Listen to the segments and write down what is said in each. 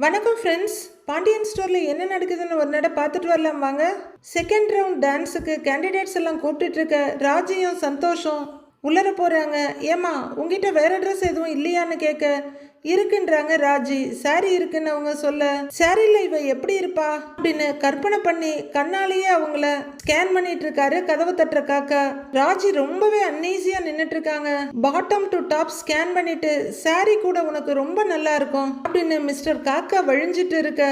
வணக்கம் ஃப்ரெண்ட்ஸ் பாண்டியன் ஸ்டோரில் என்ன நடக்குதுன்னு ஒரு நட பார்த்துட்டு வரலாம் வாங்க. செகண்ட் ரவுண்ட் டான்ஸுக்கு கேண்டிடேட்ஸ் எல்லாம் கூப்பிட்டுட்ருக்க ராஜியும் சந்தோஷம் உள்ளர போகிறாங்க ஏமா உங்ககிட்ட வேறு ட்ரெஸ் எதுவும் இல்லையான்னு கேட்க இருக்குன்றாங்க ராஜி. சாரி இருக்குன்னு அவங்க சொல்ல சாரியில் இவ எப்படி இருப்பா? அப்படின்னு கற்பனை பண்ணி கண்ணாலேயே அவங்கள ஸ்கேன் பண்ணிட்டு இருக்காரு கதவை தட்டுற காக்கா. ராஜி ரொம்பவே அன்னீசியா நின்னுட்டு இருக்காங்க பாட்டம் டு டாப் ஸ்கேன் பண்ணிட்டு சாரி கூட உனக்கு ரொம்ப நல்லா இருக்கும் அப்படின்னு மிஸ்டர் காக்கா வழிஞ்சிட்டு இருக்க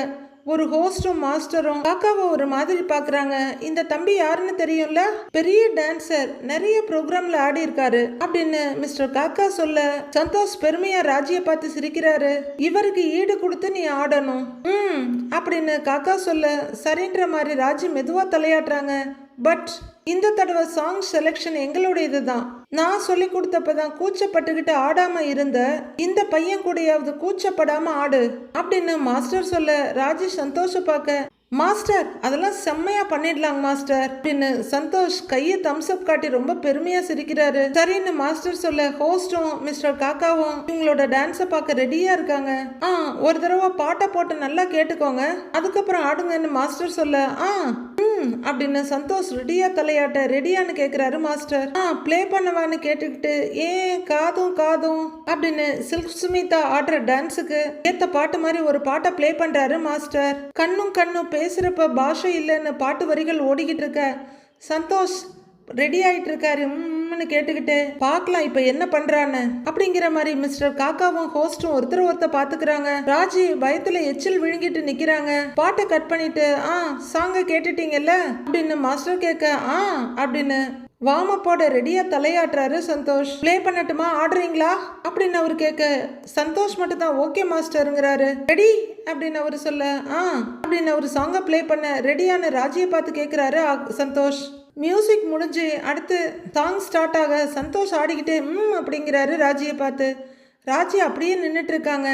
ஒரு ஹோஸ்டும் மாஸ்டரும் காக்காவை ஒரு மாதிரி பாக்குறாங்க. இந்த தம்பி யாருன்னு தெரியும்ல? பெரிய டான்சர் நிறைய ப்ரோக்ராம்ல ஆடி இருக்காரு. அப்படின்னு மிஸ்டர் காக்கா சொல்ல சந்தோஷ் பெருமையா ராஜியை பார்த்து சிரிக்கிறாரு. இவருக்கு ஈடு கொடுத்து நீ ஆடணும். ம் அப்படின்னு காக்கா சொல்ல சரின்ற மாதிரி ராஜி மெதுவா தலையாட்டுறாங்க. பட் இந்த தடவை சாங் செலெக்ஷன் எங்களுடையது தான் நான் சொல்லி கொடுத்தப்பதான் கூச்சப்பட்டுக்கிட்டு ஆடாம இருந்த இந்த பையன் கூடயாவது கூச்சப்படாம ஆடு அப்படின்னு மாஸ்டர் சொல்ல ராஜேஷ் சந்தோஷ பார்க்க மாஸ்டர் அதெல்லாம் செம்மையா பண்ணிடலாங்க மாஸ்டர் அப்படின்னு சந்தோஷ் கையை தம்ஸ் அப் காட்டி ரொம்ப பெருமையா சிரிக்கிறாரு. சரின்னு மாஸ்டர் சொல்ல ஹோஸ்டும் மிஸ்டர் காக்காவும் இவங்களோட டான்ஸை பார்க்க ரெடியா இருக்காங்க. ஆ ஒரு தடவை பாட்டை போட்டு நல்லா கேட்டுக்கோங்க. அதுக்கப்புறம் ஆடுங்கன்னு மாஸ்டர் சொல்ல ஆ ம் அப்படின்னு சந்தோஷ் ரெடியா தலையாட்ட ரெடியான்னு கேக்குறாரு மாஸ்டர் ஆ ப்ளே பண்ணவான்னு கேட்டுக்கிட்டு ஏன் காதும் காதும் அப்படின்னு சில்க் சுமிதா ஆடுற டான்ஸுக்கு ஏத்த பாட்டு மாதிரி ஒரு பாட்டை ப்ளே பண்றாரு மாஸ்டர் கண்ணும் கண்ணும் பேசுறப்ப பாஷை இல்லைன்னு பாட்டு வரிகள் ஓடிக்கிட்டு இருக்க. சந்தோஷ் ரெடி ஆயிட்டு இருக்காரு ம்னு கேட்டுக்கிட்டு பார்க்கலாம் இப்ப என்ன பண்றான்னு. அப்படிங்கிற மாதிரி மிஸ்டர் காக்காவும் ஹோஸ்டும் ஒருத்தர் ஒருத்தர் பாத்துக்கிறாங்க. ராஜி பயத்துல எச்சில் விழுங்கிட்டு நிக்கிறாங்க. பாட்டை கட் பண்ணிட்டு ஆ சாங்க கேட்டுட்டீங்கல்ல? அப்படின்னு மாஸ்டர் கேட்க ஆ அப்படின்னு வாமப்போட ரெடியா தலையாட்டுறாரு சந்தோஷ். ப்ளே பண்ணட்டுமா? ஆடுறீங்களா? அப்படின்னு அவர் கேட்க சந்தோஷ் மட்டும் தான் ஓகே மாஸ்டருங்கிறாரு ரெடி அப்படின்னு அவர் சொல்ல ஆ அப்படின்னு அவர் சாங்கை ப்ளே பண்ண ரெடியான ராஜியை பார்த்து கேட்குறாரு சந்தோஷ். மியூசிக் முடிஞ்சு அடுத்து சாங் ஸ்டார்ட் ஆக சந்தோஷ் ஆடிக்கிட்டே ம் அப்படிங்கிறாரு ராஜியை பார்த்து. ராஜி அப்படியே நின்றுட்டு இருக்காங்க.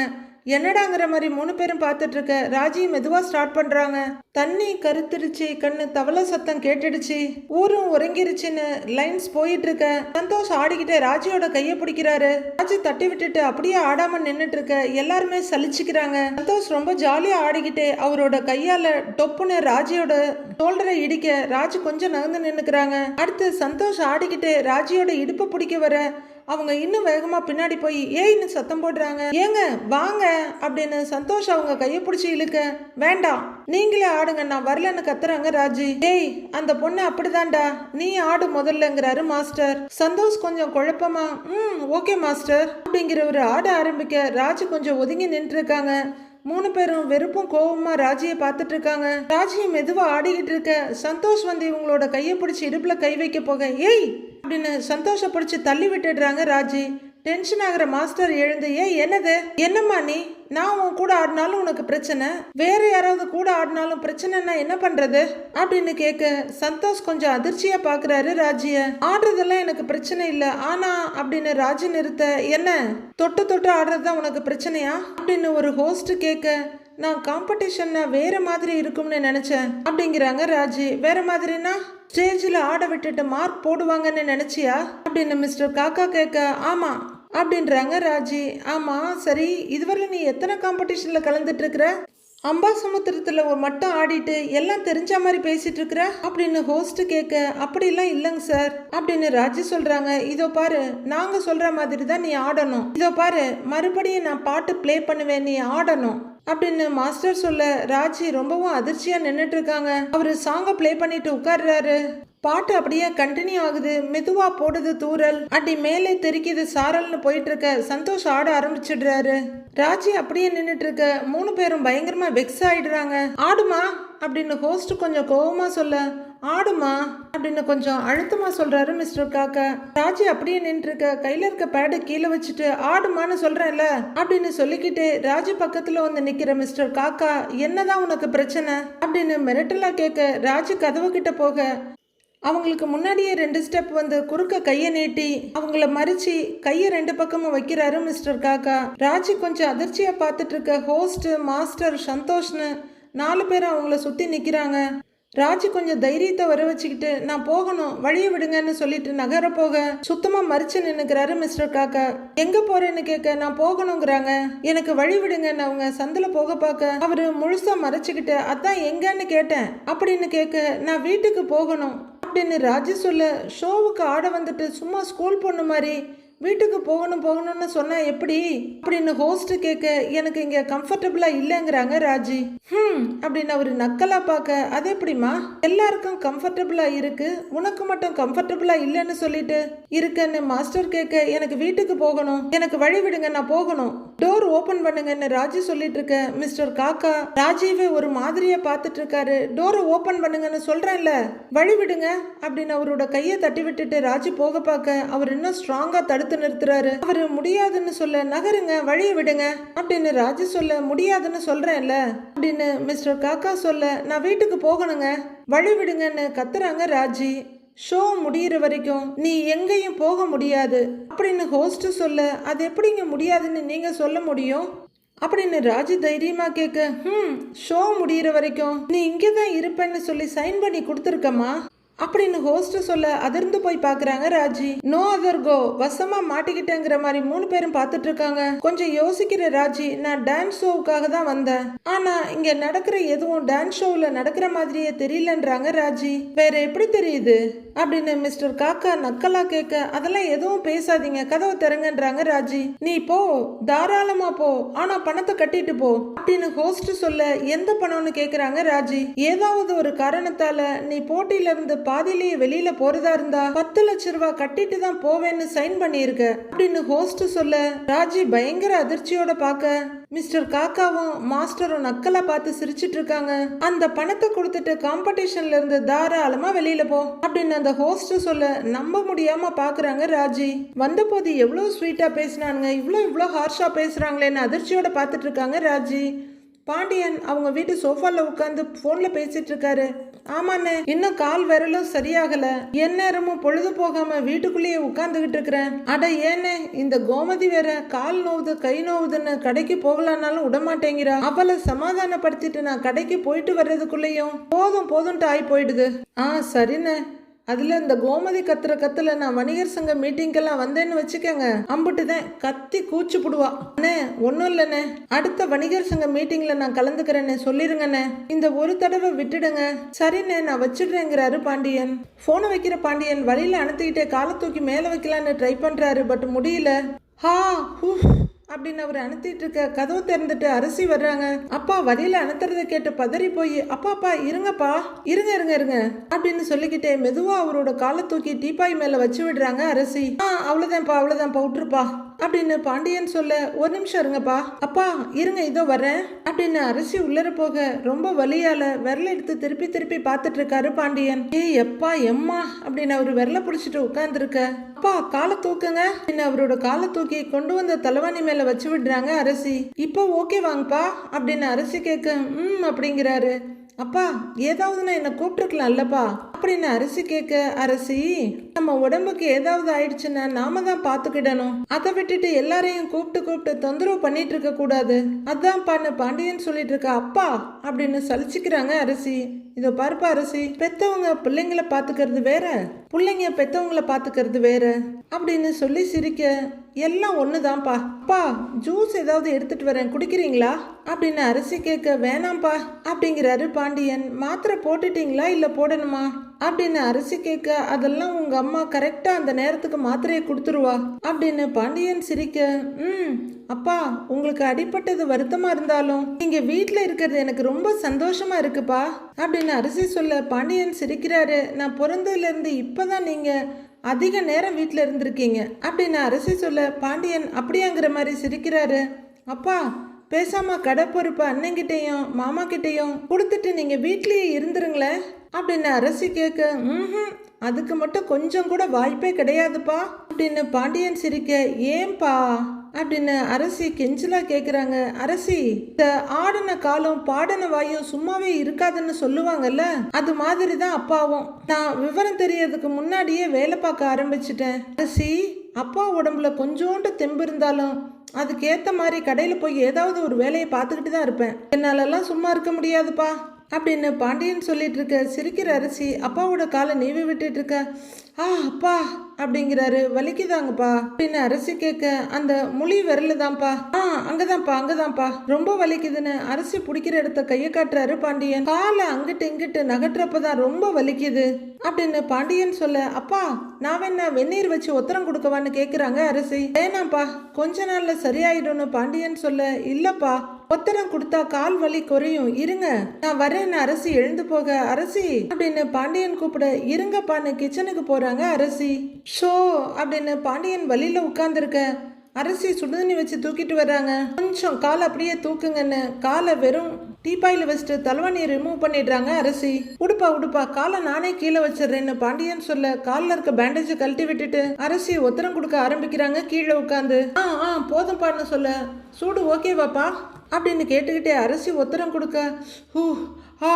என்னடாங்கிற மாதிரி மூணு பேரும் பார்த்துட்டு இருக்க ராஜி மெதுவா ஸ்டார்ட் பண்றாங்க. தண்ணி கருத்துருச்சு கண்ணு தவளை சத்தம் கேட்டுடுச்சு. ஊரும் உறங்கிருச்சுன்னு லைன்ஸ் போயிட்டு இருக்க சந்தோஷ் ஆடிக்கிட்டு ராஜியோட கையை பிடிக்கிறாரு. ராஜி தட்டி விட்டுட்டு அப்படியே ஆடாம நின்னுட்டு இருக்க எல்லாருமே சலிச்சுக்கிறாங்க. சந்தோஷ் ரொம்ப ஜாலியா ஆடிக்கிட்டு அவரோட கையால டொப்புன்னு ராஜியோட ஷோல்டரை இடிக்க ராஜி கொஞ்சம் நகர்ந்து நின்னுக்கிறாங்க. அடுத்து சந்தோஷ் ஆடிக்கிட்டு ராஜியோட இடுப்பை பிடிக்க வர அவங்க இன்னும் வேகமாக பின்னாடி போய் ஏய்னு சத்தம் போடுறாங்க. ஏங்க வாங்க. அப்படின்னு சந்தோஷ் அவங்க கையை பிடிச்சி இழுக்க வேண்டாம் நீங்களே ஆடுங்க நான் வரலன்னு கத்துறாங்க ராஜி. ஏய் அந்த பொண்ணு அப்படிதான்டா. நீ ஆடு முதல்லங்கிறாரு மாஸ்டர். சந்தோஷ் கொஞ்சம் குழப்பமா ம் ஓகே மாஸ்டர். அப்படிங்கிறவர் ஆட ஆரம்பிக்க ராஜி கொஞ்சம் ஒதுங்கி நின்று இருக்காங்க மூணு பேரும் வெறுப்பும் கோவமா ராஜியை பார்த்துட்டு இருக்காங்க ராஜியை மெதுவா ஆடிக்கிட்டு இருக்க சந்தோஷ் வந்து இவங்களோட கையை பிடிச்சி இடுப்புல கை வைக்க போக ஏய் அப்படின்னு சந்தோஷ பிடிச்சி தள்ளி விட்டுடுறாங்க ராஜி. டென்ஷன் ஆகிற மாஸ்டர் எழுந்து ஏன் என்னது? என்னம்மா நீ? நான் உன் கூட ஆடினாலும் உனக்கு பிரச்சனை. வேற யாராவது கூட ஆடினாலும் பிரச்சனைனா என்ன பண்றது? அப்படின்னு கேட்க சந்தோஷ் கொஞ்சம் அதிர்ச்சியா பாக்குறாரு ராஜிய. ஆடுறதெல்லாம் எனக்கு பிரச்சனை இல்ல. ஆனா அப்படின்னு ராஜி நிறுத்த என்ன? தொட்டு தொட்டு ஆடுறது தான் உனக்கு பிரச்சனையா? அப்படின்னு ஒரு ஹோஸ்ட் கேட்க நான் காம்படிஷன்னா வேற மாதிரி இருக்கும்னு நினைச்சேன். அப்படிங்கிறாங்க ராஜி. வேற மாதிரினா? ஸ்டேஜில் ஆட விட்டுட்டு மார்க் போடுவாங்கன்னு நினச்சியா? அப்படின்னு மிஸ்டர் காக்கா கேட்க ஆமாம் அப்படின்றாங்க ராஜி. ஆமாம் சரி இதுவரை நீ எத்தனை காம்படிஷனில் கலந்துட்டுருக்குற அம்பா அம்பாசமுத்திரத்தில் ஒரு மட்டும் ஆடிட்டு எல்லாம் தெரிஞ்ச மாதிரி பேசிட்டு இருக்கிற? அப்படின்னு ஹோஸ்ட் கேட்க அப்படிலாம் இல்லைங்க சார் அப்படின்னு ராஜி சொல்றாங்க. இதோ பாரு நாங்க சொல்ற மாதிரி தான் நீ ஆடணும். இதோ பாரு மறுபடியும் நான் பாட்டு ப்ளே பண்ணுவேன் நீ ஆடணும். அப்படின்னு மாஸ்டர் சொல்ல ராஜி ரொம்பவும் அதிர்ச்சியா நின்றுட்டு இருக்காங்க. அவரு சாங்கை ப்ளே பண்ணிட்டு உட்கார்றாரு. பாட்டு அப்படியே கண்டினியூ ஆகுது. மெதுவா போடுது தூரல் அடி மேலே தெரிக்குது சாரல்னு போயிட்டு இருக்க சந்தோஷ் ஆட ஆரம்பிச்சிடுறாரு. ராஜி அப்படியே நின்னுட்டு இருக்க மூணு பேரும் பயங்கரமா வெக்ஸ் ஆயிடுறாங்க. ஆடுமா? அப்படின்னு ஹோஸ்ட் கொஞ்சம் கோவமா சொல்ல. ஆடுமா? அப்படின்னு கொஞ்சம் அழுத்தமா சொல்றாரு மிஸ்டர் காக்கா. ராஜி அப்படியே நின்று இருக்க கையில இருக்க பேடை கீழே வச்சுட்டு ஆடுமான்னு சொல்றேன்ல? அப்படின்னு சொல்லிக்கிட்டு ராஜி பக்கத்துல வந்து நிக்கிற மிஸ்டர் காக்கா என்னதான் உனக்கு பிரச்சனை? அப்படின்னு மிரட்டலா கேட்க ராஜி கதவு கிட்ட போக அவங்களுக்கு முன்னாடியே ரெண்டு ஸ்டெப் வந்து குறுக்க கையை நீட்டி அவங்கள மறிச்சு கையை ரெண்டு பக்கமும் வைக்கிறாரு மிஸ்டர் காக்கா. ராஜி கொஞ்சம் அதிர்ச்சியா பார்த்துட்டு இருக்க ஹோஸ்ட் மாஸ்டர் சந்தோஷ்னு நாலு பேர் அவங்கள சுத்தி நிக்கிறாங்க. ராஜி கொஞ்சம் தைரியத்தை வர வச்சுக்கிட்டு நான் போகணும் வழியை விடுங்கன்னு சொல்லிட்டு நகர போக. சுத்தமா மறிச்சு நின்னுக்கிறாரு மிஸ்டர் காக்கா. எங்க போறேன்னு கேட்க நான் போகணுங்கிறாங்க. எனக்கு வழி விடுங்கன்னு அவங்க சந்தில போக பார்க்க. அவரு முழுசா மறைச்சுக்கிட்டு அதான் எங்கன்னு கேட்டேன். அப்படின்னு கேட்க நான் வீட்டுக்கு போகணும். அப்படின்னு ராஜி சொல்ல ஷோவுக்கு ஆட வந்துட்டு சும்மா ஸ்கூல் பொண்ணு மாதிரி வீட்டுக்கு போகணும் போகணும்னு சொன்னால் எப்படி? அப்படின்னு ஹோஸ்ட் கேட்க எனக்கு இங்கே கம்ஃபர்டபுளாக இல்லைங்கிறாங்க ராஜி. ஹம் அப்படின்னு அவர் நக்கலாக பார்க்க அது எப்படிமா எல்லாருக்கும் கம்ஃபர்டபுளாக இருக்கு. உனக்கு மட்டும் கம்ஃபர்டபுளாக இல்லைன்னு சொல்லிட்டு இருக்கேன்னு மாஸ்டர் கேட்க எனக்கு வீட்டுக்கு போகணும். எனக்கு வழி விடுங்க நான் போகணும். டோர் ஓபன் பண்ணுங்கன்னு ராஜி சொல்லிட்டு இருக்க மிஸ்டர் காக்கா. ராஜீவை ஒரு மாதிரியா பார்த்துட்டு இருக்காரு. டோரை ஓபன் பண்ணுங்கன்னு சொல்றேன்ல வழி விடுங்க அப்படின்னு அவரோட கையை தட்டி விட்டுட்டு ராஜி போக பார்க்க அவர் இன்னும் ஸ்ட்ராங்கா தடுத்து நிறுத்துறாரு. அவரு முடியாதுன்னு சொல்ல நகருங்க வழியை விடுங்க அப்படின்னு ராஜி சொல்ல முடியாதுன்னு சொல்றேன்ல அப்படின்னு மிஸ்டர் காக்கா சொல்ல நான் வீட்டுக்கு போகணுங்க வழி விடுங்கன்னு கத்துறாங்க ராஜி. ஷோ முடியிற வரைக்கும் நீ எங்கேயும் போக முடியாது. அப்படின்னு ஹோஸ்ட் சொல்ல அது எப்படிங்க முடியாதுன்னு நீங்க சொல்ல முடியும்? அப்படின்னு ராஜு தைரியமா கேட்க ம் ஷோ முடியிற வரைக்கும் நீ இங்கே தான் இருப்பேன்னு சொல்லி சைன் பண்ணி கொடுத்துருக்கம்மா. அப்படின்னு ஹோஸ்ட் சொல்ல அதிர்ந்து போய் பாக்குறாங்க ராஜி. நோ அதர் கோ வசமா மாட்டிக்கிட்டேங்கிற மாதிரி மூணு பேரும் பார்த்துட்டு இருக்காங்க கொஞ்சம் யோசிக்கிற ராஜி நான் டான்ஸ் ஷோவுக்காக தான் வந்தேன். ஆனா இங்க நடக்கிற எதுவும் டான்ஸ் ஷோவில் நடக்கிற மாதிரியே தெரியலன்றாங்க ராஜி. வேற எப்படி தெரியுது? அப்படின்னு மிஸ்டர் காக்கா நக்கலா கேட்க அதெல்லாம் எதுவும் பேசாதீங்க. கதவை திறங்கன்றாங்க ராஜி. நீ போ. தாராளமா போ. ஆனா பணத்தை கட்டிட்டு போ. அப்படின்னு ஹோஸ்ட் சொல்ல எந்த பணம்னு கேக்குறாங்க ராஜி. ஏதாவது ஒரு காரணத்தால நீ போட்டியில இருந்து பாதியிலேயே வெளியில போறதா இருந்தா பத்து லட்ச ரூபா கட்டிட்டு தான் போவேன்னு சைன் பண்ணியிருக்க. அப்படின்னு ஹோஸ்ட் சொல்ல ராஜி பயங்கர அதிர்ச்சியோட பார்க்க. மிஸ்டர் காக்காவும் மாஸ்டரும் நக்கலா பார்த்து சிரிச்சிட்டு இருக்காங்க. அந்த பணத்தை கொடுத்துட்டு காம்படிஷன்ல இருந்து தாராளமா வெளியில போ அப்படின்னு அந்த ஹோஸ்ட் சொல்ல நம்ப முடியாம பாக்குறாங்க ராஜி. வந்த போது எவ்வளவு ஸ்வீட்டா பேசினானுங்க இவ்வளோ இவ்வளோ ஹார்ஷா பேசுறாங்களேன்னு அதிர்ச்சியோட பார்த்துட்டு இருக்காங்க ராஜி. பாண்டியன் அவங்க வீட்டு சோஃபால உட்காந்து ஃபோனில் பேசிட்டு இருக்காரு. ஆமாண்ணே இன்னும் கால் விரலும் சரியாகல. எந்நேரமும் பொழுது போகாம வீட்டுக்குள்ளேயே உட்காந்துக்கிட்டு இருக்கிறேன். அட ஏண்ணே இந்த கோமதி வேற கால் நோவுது கை நோவுதுன்னு கடைக்கு போகலான்னாலும் விடமாட்டேங்கிறா. அவளை சமாதானப்படுத்திட்டு நான் கடைக்கு போயிட்டு வர்றதுக்குள்ளேயும் போதும் போதும்ட்டு ஆகி போயிடுது ஆ சரிண்ணே. அதில் இந்த கோமதி கத்துற கத்துல நான் வணிகர் சங்க மீட்டிங்கெல்லாம் வந்தேன்னு வச்சுக்கோங்க. அம்புட்டு தான் கத்தி கூச்சு புடுவா. அண்ணே ஒன்றும் இல்லைண்ணே. அடுத்த வணிகர் சங்க மீட்டிங்கில் நான் கலந்துக்கிறேன்னே சொல்லிருங்கண்ணே. இந்த ஒரு தடவை விட்டுடுங்க. சரிண்ணே நான் வச்சிடுறேங்கிறாரு பாண்டியன். ஃபோனை வைக்கிற பாண்டியன் வழியில் அனுத்திக்கிட்டே காலை தூக்கி மேலே வைக்கலான்னு ட்ரை பண்ணுறாரு பட் முடியல. ஹா ஹூ அப்படின்னு அவர் அனுத்திட்டு இருக்க கதவு திறந்துட்டு அரிசி வர்றாங்க. அப்பா வழியில அனுத்துறத கேட்டு பதறி போய் அப்பாப்பா இருங்கப்பா இருங்க இருங்க இருங்க அப்படின்னு சொல்லிக்கிட்டே மெதுவா அவரோட காலை தூக்கி டீப்பாய் மேல வச்சு விடுறாங்க அரிசி. ஆ அவ்வளவுதான்ப்பா அவ்வளவுதான்ப்பா விட்டுருப்பா. அப்படின்னு பாண்டியன் சொல்ல ஒரு நிமிஷம் இருங்கப்பா. அப்பா இருங்க இதோ வரேன் அப்படின்னு அரிசி உள்ளர போக ரொம்ப வலியால விரல எடுத்து திருப்பி திருப்பி பார்த்துட்டு இருக்காரு பாண்டியன். ஏய் எப்பா எம்மா? அப்படின்னு அவர் விரல பிடிச்சிட்டு உட்கார்ந்துருக்க. அப்பா காலை தூக்குங்க. அப்படின்னு அவரோட காலை தூக்கி கொண்டு வந்த தலைவாணி மேல வச்சு விடுறாங்க அரிசி. இப்போ ஓகே வாங்கப்பா. அப்படின்னு அரிசி கேட்க ம் அப்படிங்கிறாரு. அப்பா ஏதாவதுன்னா என்னை கூப்பிட்டுருக்கலாம்லப்பா அப்படின்னு அரிசி கேட்க அரிசி? நம்ம உடம்புக்கு ஏதாவது ஆயிடுச்சுன்னா நாம தான் பார்த்துக்கிடணும். அதை விட்டுட்டு எல்லாரையும் கூப்பிட்டு கூப்பிட்டு தொந்தரவு பண்ணிட்டு இருக்க கூடாது. அதான் பான்னு பாண்டியன் சொல்லிட்டு இருக்க அப்பா அப்படின்னு சலிச்சுக்கிறாங்க அரிசி. இதோ பாருப்பா அரிசி பெத்தவங்க பிள்ளைங்களை பாத்துக்கிறது வேற. பிள்ளைங்க பெத்தவங்களை பாத்துக்கிறது வேற. அப்படின்னு சொல்லி சிரிக்க எல்லாம் ஒண்ணுதான்ப்பா. அப்பா ஜூஸ் ஏதாவது எடுத்துட்டு வரேன். குடிக்கிறீங்களா? அப்படின்னு அரிசி கேட்க வேணாம்ப்பா அப்படிங்கிறாரு பாண்டியன். மாத்திரை போட்டுட்டீங்களா இல்லை போடணுமா? அப்படின்னு அரிசி கேட்க அதெல்லாம் உங்க அம்மா கரெக்டா அந்த நேரத்துக்கு மாத்திரையை கொடுத்துருவா. அப்படின்னு பாண்டியன் சிரிக்க ம் அப்பா உங்களுக்கு அடிப்பட்டது வருத்தமா இருந்தாலும் நீங்க வீட்டில் இருக்கிறது எனக்கு ரொம்ப சந்தோஷமா இருக்குப்பா அப்படின்னு அரிசி சொல்ல பாண்டியன் சிரிக்கிறாரு. நான் பிறந்ததுல இருந்து இப்பதான் நீங்க அதிக நேரம் வீட்டில் இருந்திருக்கீங்க. அப்படின்னு அரசி சொல்ல. பாண்டியன் அப்படியாங்கிற மாதிரி சிரிக்கிறாரு. அப்பா பேசாம கடை பொறுப்பு அண்ணங்கிட்டையும் மாமா கிட்டையும் கொடுத்துட்டு நீங்க வீட்லயே இருந்துருங்களேன் அப்படின்னு அரசி கேட்க ம் அதுக்கு மட்டும் கொஞ்சம் கூட வாய்ப்பே கிடையாதுப்பா அப்படின்னு பாண்டியன் சிரிக்க ஏன்பா? அப்படின்னு அரசி கெஞ்சலா கேட்குறாங்க அரசி இந்த ஆடின காலம் பாடின வாயும் சும்மாவே இருக்காதுன்னு சொல்லுவாங்கல்ல? அது மாதிரி தான் அப்பாவும். நான் விவரம் தெரியறதுக்கு முன்னாடியே வேலை பார்க்க ஆரம்பிச்சிட்டேன். அரசி அப்பா உடம்புல கொஞ்சோண்டு தெம்பு இருந்தாலும் அதுக்கேற்ற மாதிரி கடையில் போய் ஏதாவது ஒரு வேலையை பார்த்துக்கிட்டு தான் இருப்பேன். என்னாலெல்லாம் சும்மா இருக்க முடியாதுப்பா. அப்படின்னு பாண்டியன் சொல்லிட்டு இருக்க சிரிக்கிற அரிசி அப்பாவோட காலை நீவி விட்டுட்டு இருக்க ஆ அப்பா அப்படிங்கிறாரு. வலிக்குதாங்கப்பா அப்படின்னு அரிசி கேட்க அந்த முழி விரல் தான்ப்பா ஆ அங்கதான்ப்பா அங்கதான்ப்பா. ரொம்ப வலிக்குதுன்னு அரிசி பிடிக்கிற இடத்த கையை காட்டுறாரு பாண்டியன். காலை அங்கிட்டு இங்கிட்டு நகட்டுறப்பதான் ரொம்ப வலிக்குது அப்படின்னு பாண்டியன் சொல்ல அப்பா நான் வேணா வெந்நீர் வச்சு உத்தரம் கொடுக்கவான்னு கேட்குறாங்க அரிசி. வேணாம்ப்பா கொஞ்ச நாள்ல சரியாயிடும்னு பாண்டியன் சொல்ல இல்லப்பா ஒத்தரம் கொடுத்தா கால் வலி குறையும். இருங்க நான் வரேன் அரசி. எழுந்து போக அரசி. அப்படின்னு பாண்டியன் கூப்பிட இருங்கப்பான்னு கிச்சனுக்கு போறாங்க அரசி. ஷோ அப்படின்னு பாண்டியன் வழியில உட்கார்ந்துருக்க. அரிசி சுடுதண்ணி வச்சு தூக்கிட்டு வர்றாங்க. கொஞ்சம் காலை அப்படியே தூக்குங்கன்னு. காலை வெறும் டீப்பாயில் வச்சுட்டு தலைவணியை ரிமூவ் பண்ணிடுறாங்க அரிசி. உடுப்பா உடுப்பா காலை நானே கீழே வச்சிடுறேன்னு பாண்டியன் சொல்ல காலில் இருக்க பேண்டேஜை கழட்டி விட்டுட்டு அரிசி ஒத்தரம் கொடுக்க ஆரம்பிக்கிறாங்க கீழே உட்காந்து ஆ ஆ போதும்ப்பான்னு சொல்ல. சூடு ஓகேவாப்பா அப்படின்னு கேட்டுக்கிட்டே அரசி உத்தரம் கொடுக்க ஹூ ஆ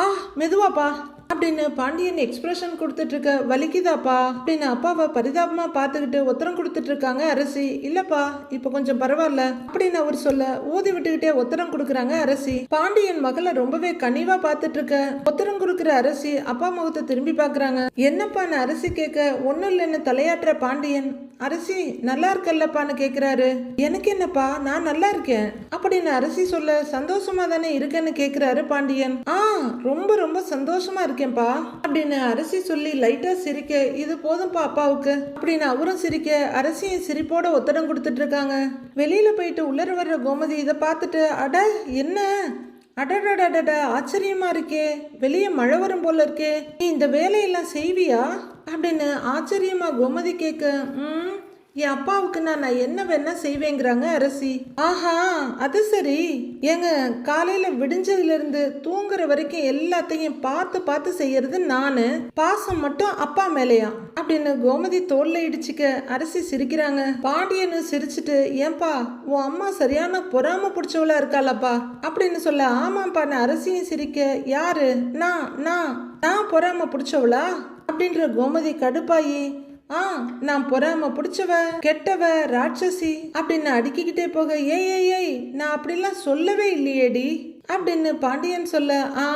ஆ மெதுவாப்பா அப்படின்னு பாண்டியன் எக்ஸ்பிரஷன் கொடுத்துட்டு இருக்க வலிக்குதாப்பா அப்படின்னு அப்பாவை பரிதாபமா பார்த்துக்கிட்டு உத்தரம் கொடுத்துட்டு இருக்காங்க அரசி. இல்லப்பா இப்போ கொஞ்சம் பரவாயில்ல அப்படின்னு அவர் சொல்ல ஊதி விட்டுக்கிட்டே உத்தரம் கொடுக்குறாங்க அரசி. பாண்டியன் மகளை ரொம்பவே கனிவா பார்த்துட்டு இருக்க உத்தரம் கொடுக்குற அரசி அப்பா முகத்தை திரும்பி பார்க்குறாங்க. என்னப்பான்னு அரசி கேட்க ஒன்றும் இல்லைன்னு தலையாட்டுற பாண்டியன் அரசி நல்லா இருக்கல்லப்பான்னு கேட்குறாரு எனக்கு என்னப்பா? நான் நல்லா இருக்கேன். அப்படின்னு அரசி சொல்ல சந்தோஷமா தானே இருக்கேன்னு கேட்குறாரு பாண்டியன். ஆ ரொம்ப ரொம்ப சந்தோஷமா இருக்கேன்ப்பா. அப்படின்னு அரசி சொல்லி லைட்டா சிரிக்க இது போதும்ப்பா அப்பாவுக்கு. அப்படின்னு அவரும் சிரிக்க அரசியும் சிரிப்போட ஒத்தடம் கொடுத்துட்டு இருக்காங்க வெளியில போயிட்டு உள்ளர வர்ற கோமதி இதை பார்த்துட்டு அட என்ன? அடடடடட ஆச்சரியமா இருக்கே. வெளியே மழை வரும் போல இருக்கே. நீ இந்த வேலையெல்லாம் செய்வியா? அப்படின்னு ஆச்சரியமாக கோமதி கேட்க ம் என் அப்பாவுக்கு நான் நான் என்ன வேணா செய்வேங்கிறாங்க அரசி. ஆஹா அது சரி. ஏங்க காலையில விடிஞ்சதுலேருந்து தூங்குற வரைக்கும் எல்லாத்தையும் பார்த்து பார்த்து செய்யறது நானு. பாசம் மட்டும் அப்பா மேலையா? அப்படின்னு கோமதி தோல்ல இடிச்சுக்க அரசி சிரிக்கிறாங்க. பாண்டியனு சிரிச்சுட்டு ஏன்பா உன் அம்மா சரியான பொறாம பிடிச்சவளா இருக்காளப்பா? அப்படின்னு சொல்ல ஆமாப்பான்னு அரசியும் சிரிக்க யாரு? நான் நான் நான் பொறாம பிடிச்சவளா? அப்படின்ற கோமதி கடுப்பாயி ஆ நான் பொறாம பிடிச்சவ கெட்டவ ராட்சசி அப்படின்னு அடுக்கிக்கிட்டே போக ஏய் ஏய் ஏய் நான் அப்படிலாம் சொல்லவே இல்லையேடி அப்படின்னு பாண்டியன் சொல்ல ஆ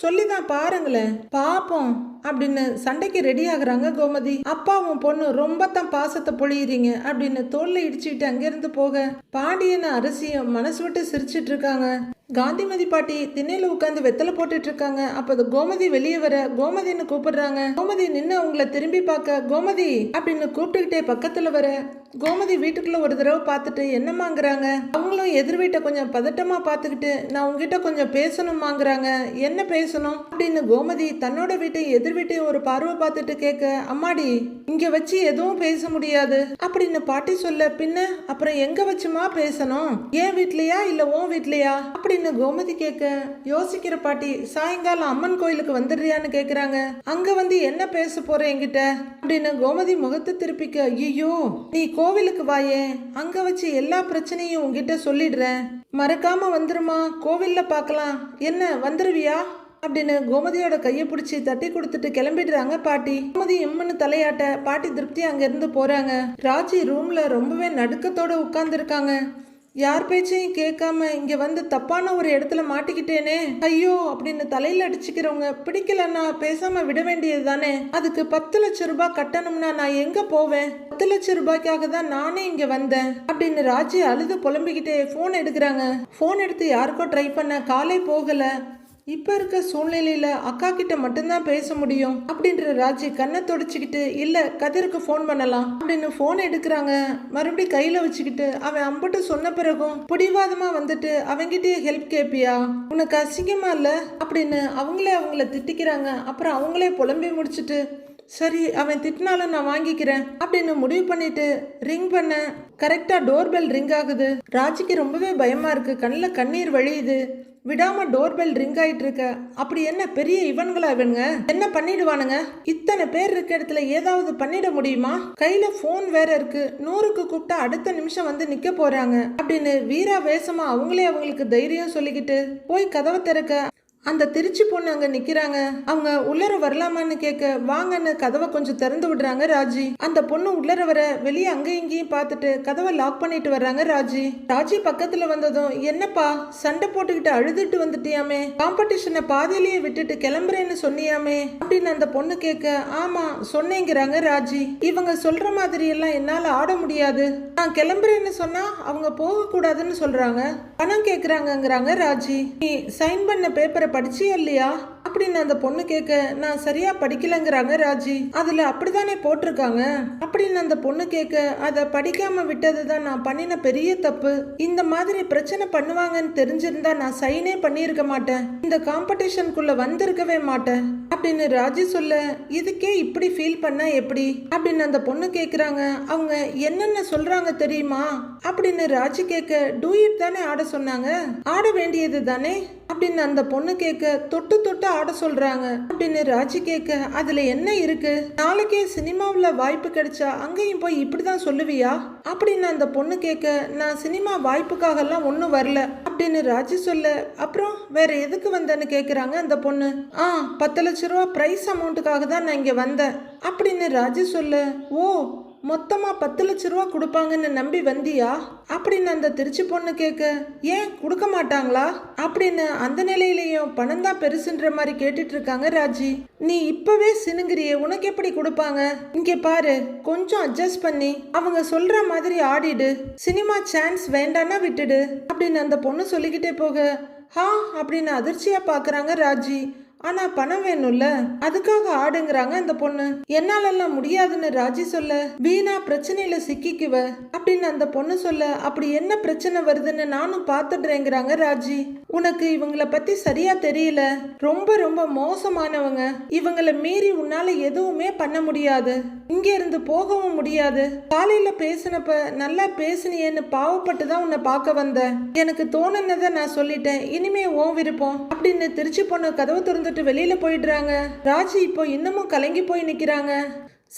சொல்லிதான் பாருங்களேன். பாப்போம் அப்படின்னு சண்டைக்கு ரெடி ஆகுறாங்க கோமதி. அப்பாவும் பொண்ணு ரொம்ப தான் பாசத்தை பொழியிறீங்க அப்படின்னு தோல்ல இடிச்சுக்கிட்டு அங்கிருந்து போக பாண்டியன் அரசியும் மனசு விட்டு சிரிச்சிட்டு இருக்காங்க. காந்திமதி பாட்டி திண்ணையில உட்காந்து வெத்தலை போட்டுட்டு இருக்காங்க. அப்ப அது கோமதி வெளியே வர கோமதின்னு கூப்பிடுறாங்க. கோமதி நின்று உங்களை திரும்பி பார்க்க கோமதி அப்படின்னு கூப்பிட்டுக்கிட்டே பக்கத்துல வர கோமதி வீட்டுக்குள்ளே ஒரு தடவை பார்த்துட்டு என்னமாங்கிறாங்க அவங்களும் எதிர் வீட்டை கொஞ்சம் பதட்டமாக பார்த்துக்கிட்டு நான் உங்ககிட்ட கொஞ்சம் பேசணுமாங்கிறாங்க என்ன பேசணும்? அப்படின்னு கோமதி தன்னோட வீட்டையும் எதிர் வீட்டையும் ஒரு பார்வை பார்த்துட்டு கேட்க அம்மாடி இங்கே வச்சு எதுவும் பேச முடியாது. அப்படின்னு பாட்டி சொல்ல பின்ன அப்புறம் எங்கே வச்சுமா பேசணும்? ஏன் வீட்லையா இல்லை உன் வீட்லையா? அப்படின்னு கோமதி கேட்க யோசிக்கிற பாட்டி சாயங்காலம் அம்மன் கோயிலுக்கு வந்துடுறியான்னு கேட்குறாங்க. அங்கே வந்து என்ன பேச போற என்கிட்ட? அப்படின்னு கோமதி முகத்தை திருப்பிக்க ஐயோ நீ கோவிலுக்கு வாயே. அங்க வச்சு எல்லா பிரச்சனையும் உங்ககிட்ட சொல்லிடுறேன். மறக்காம வந்துருமா? கோவில்ல பார்க்கலாம் என்ன வந்துருவியா? அப்படின்னு கோமதியோட கையை பிடிச்சி தட்டி கொடுத்துட்டு கிளம்பிடுறாங்க பாட்டி. கோமதி எம்முன்னு தலையாட்ட பாட்டி திருப்தி அங்கிருந்து போறாங்க. ராஜி ரூம்ல ரொம்பவே நடுக்கத்தோட உட்கார்ந்துருக்காங்க. யார் பேச்சையும் கேட்காம இங்க வந்து தப்பான ஒரு இடத்துல மாட்டிக்கிட்டேனே? ஐயோ அப்படின்னு தலையில அடிச்சுக்கிறவங்க பிடிக்கலன்னா பேசாம விட வேண்டியது தானே? அதுக்கு பத்து லட்சம் ரூபாய் கட்டணும்னா நான் எங்க போவேன்? பத்து லட்சம் ரூபாய்க்காக தான் நானே இங்க வந்தேன். அப்படின்னு ராஜி அழுது புலம்பிக்கிட்டே போன் எடுக்கிறாங்க. போன் எடுத்து யாருக்கோ ட்ரை பண்ண காலே போகல. இப்போ இருக்க சூழ்நிலையில் அக்கா கிட்ட மட்டும்தான் பேச முடியும். அப்படின்ற ராஜி கண்ணை தொடச்சிக்கிட்டு இல்லை கதிருக்கு ஃபோன் பண்ணலாம். அப்படின்னு ஃபோன் எடுக்கிறாங்க. மறுபடியும் கையில் வச்சுக்கிட்டு அவன் அம்பட்டு சொன்ன பிறகும் பிடிவாதமாக வந்துட்டு அவங்கிட்டயே ஹெல்ப் கேட்பியா உனக்கு அசிங்கமா இல்லை? அப்படின்னு அவங்களே அவங்கள திட்டிக்கிறாங்க. அப்புறம் அவங்களே புலம்பி முடிச்சிட்டு சரி அவன் திட்டினாலும் நான் வாங்கிக்கிறேன். அப்படின்னு முடிவு பண்ணிட்டு ரிங் பண்ண கரெக்டாக டோர் பெல் ரிங் ஆகுது. ராஜிக்கு ரொம்பவே பயமாக இருக்குது கண்ணில் கண்ணீர் வழியுது. விடாம டோர் பெல் ரிங் ஆயிட்டு இருக்க அப்படி என்ன பெரிய இவன்களா இவனுங்க? என்ன பண்ணிடுவானுங்க? இத்தனை பேர் இருக்க இடத்துல ஏதாவது பண்ணிட முடியுமா? கையில போன் வேற இருக்கு. நூறுக்கு கூப்பிட்டா அடுத்த நிமிஷம் வந்து நிக்க போறாங்க. அப்படின்னு வீரா வேஷமா அவங்களே அவங்களுக்கு தைரியம் சொல்லிக்கிட்டு போய் கதவை திறக்க அந்த திருச்சி பொண்ணு அங்க நிக்கிறாங்க. அவங்க உள்ளர வரலாமான்னு கேட்க வாங்கன்னு கதவை கொஞ்சம் திறந்து விடுறாங்க ராஜி. அந்த பொண்ணு உள்ளர வர வெளியே அங்க இங்கேயும் பார்த்துட்டு கதவை லாக் பண்ணிட்டு வர்றாங்க ராஜி. ராஜி பக்கத்துல வந்ததும் என்னப்பா சண்டை போட்டுக்கிட்டு அழுதுட்டு வந்துட்டியாமே. காம்படிஷனை பாதியிலேயே விட்டுட்டு கிளம்புறேன்னு சொன்னியாமே. அப்படின்னு அந்த பொண்ணு கேட்க ஆமா சொன்னேங்கிறாங்க ராஜி. இவங்க சொல்ற மாதிரி எல்லாம் என்னால ஆட முடியாது. நான் கிளம்புறேன்னு சொன்னா அவங்க போக கூடாதுன்னு சொல்றாங்க. பணம் கேக்குறாங்கிறாங்க ராஜி. நீ சைன் பண்ண பேப்பரை படிச்சியா இல்லையா? அப்படின்னு அந்த பொண்ணு கேட்க நான் சரியா படிக்கலங்கிறாங்க ராஜி. அதுல அப்படிதானே போட்டிருக்காங்க? அப்படின்னு அந்த பொண்ணு கேட்க அதை படிக்காம விட்டது தான் நான் பண்ணின பெரிய தப்பு. இந்த மாதிரி பிரச்சனை பண்ணுவாங்கன்னு தெரிஞ்சிருந்தா நான் சைனே பண்ணியிருக்க மாட்டேன். இந்த காம்படிஷனுக்குள்ள வந்திருக்கவே மாட்டேன். அப்படின்னு ராஜி சொல்ல இதுக்கே இப்படி ஃபீல் பண்ண எப்படி? அப்படின்னு அந்த பொண்ணு கேட்குறாங்க அவங்க என்னென்ன சொல்றாங்க தெரியுமா? அப்படின்னு ராஜி கேட்க டூ இட் தானே ஆட சொன்னாங்க. ஆட வேண்டியது தானே? அப்படின்னு அந்த பொண்ணு கேட்க தொட்டு தொட்டு ஆட சொல்றாங்க? அப்படின்னு ராஜி கேட்க அதுல என்ன இருக்கு? நாளைக்கே சினிமாவில் வாய்ப்பு கிடைச்சா அங்கேயும் போய் இப்படிதான் சொல்லுவியா? அப்படின்னு அந்த பொண்ணு கேட்க நான் சினிமா வாய்ப்புக்காகலாம் ஒன்றும் வரல அப்படின்னு ராஜி சொல்ல அப்புறம் வேற எதுக்கு வந்தேன்னு கேட்குறாங்க அந்த பொண்ணு? ஆ பத்து லட்ச ரூபா ப்ரைஸ் அமௌண்ட்டுக்காக தான் நான் இங்கே வந்தேன் அப்படின்னு ராஜி சொல்ல ஓ மொத்தமா பத்து லட்ச ரூபா கொடுப்பாங்கன்னு நம்பி வந்தியா? அப்படின்னு அந்த திருச்சி பொண்ணு கேட்க ஏன் கொடுக்க மாட்டாங்களா? அப்படின்னு அந்த நிலையிலையும் பணம் தான் பெருசுன்ற மாதிரி கேட்டுட்டு இருக்காங்க ராஜி. நீ இப்பவே சினுங்கிறியே உனக்கு எப்படி கொடுப்பாங்க? இங்க பாரு கொஞ்சம் அட்ஜஸ்ட் பண்ணி அவங்க சொல்ற மாதிரி ஆடிடு. சினிமா சான்ஸ் வேண்டான்னா விட்டுடு அப்படின்னு அந்த பொண்ணு சொல்லிக்கிட்டே போக ஹா அப்படின்னு அதிர்ச்சியா பாக்குறாங்க ராஜி. ஆனா பணம் வேணும்ல? அதுக்காக ஆடுங்கிறாங்க அந்த பொண்ணு. என்னாலெல்லாம் முடியாதுன்னு ராஜி சொல்ல வீணா பிரச்சனையில சிக்கிக்குவ. அப்படின்னு அந்த பொண்ணு சொல்ல அப்படி என்ன பிரச்சனை வருதுன்னு நானும் பாத்துடுறேங்கிறாங்க ராஜி. உனக்கு இவங்கள பத்தி சரியா தெரியல. ரொம்ப ரொம்ப மோசமானவங்க. இவங்கள மீறி உன்னால எதுவுமே பண்ண முடியாது. இங்க இருந்து போகவும் முடியாது. காலையில பேசினப்ப நல்லா பேசினியேன்னு பாவப்பட்டு தான் உன்னை பார்க்க வந்தேன். எனக்கு தோணுனதை நான் சொல்லிட்டேன். இனிமே ஓன் விருப்பம். அப்படின்னு திருச்சி பொண்ணு கதவு திறந்துட்டு வெளியில போயிடுறாங்க. ராஜி இப்போ இன்னமும் கலங்கி போய் நிக்கிறாங்க.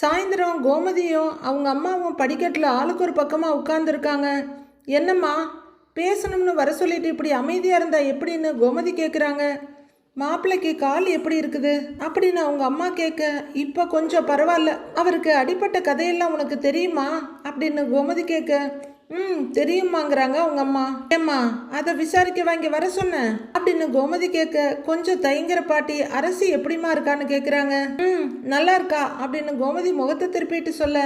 சாயந்தரம் கோமதியும் அவங்க அம்மாவும் படிக்கட்டில் ஆளுக்கு ஒரு பக்கமாக உட்காந்துருக்காங்க என்னம்மா பேசணும்னு வர சொல்லிட்டு இப்படி அமைதியாக இருந்தா எப்படின்னு கோமதி கேட்குறாங்க மாப்பிள்ளைக்கு கால் எப்படி இருக்குது? அப்படின்னு அவங்க அம்மா கேட்க இப்போ கொஞ்சம் பரவாயில்ல. அவருக்கு அடிப்பட்ட கதையெல்லாம் உனக்கு தெரியுமா? அப்படின்னு கோமதி கேட்க ம் தெரியுமாங்கிறாங்க அவங்க அம்மா. ஏம்மா அதை விசாரிக்க வாங்கி வர சொன்னேன் அப்படின்னு கோமதி கேட்க கொஞ்சம் தயங்குற பாட்டி அரசி எப்படிமா இருக்கான்னு கேட்குறாங்க ம் நல்லா இருக்கா? அப்படின்னு கோமதி முகத்தை திருப்பிட்டு சொல்ல